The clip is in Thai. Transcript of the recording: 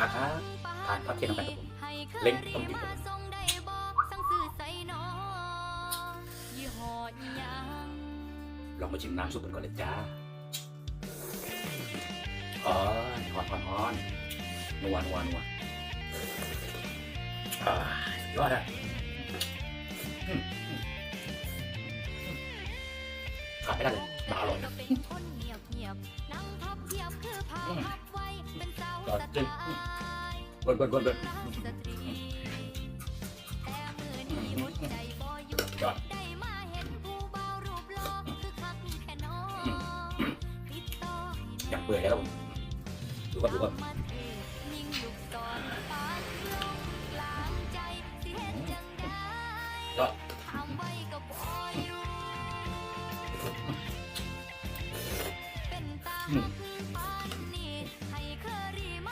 มาครับทานข้าวเที่ยงกันครับผมเล้งต้มจิ้มครับลองมาชิมน้ำซุปกันก่อนเลยจ้าอ๋อฮอนฮอนฮอนนัวนัวนัวอ่าสุดยอดอะอืมอืมอืมขาดไม่ได้เลยมาอร่อย กดกดกดกดยากเปื่อยแล้วดูก่อนดูก่อนก็อืม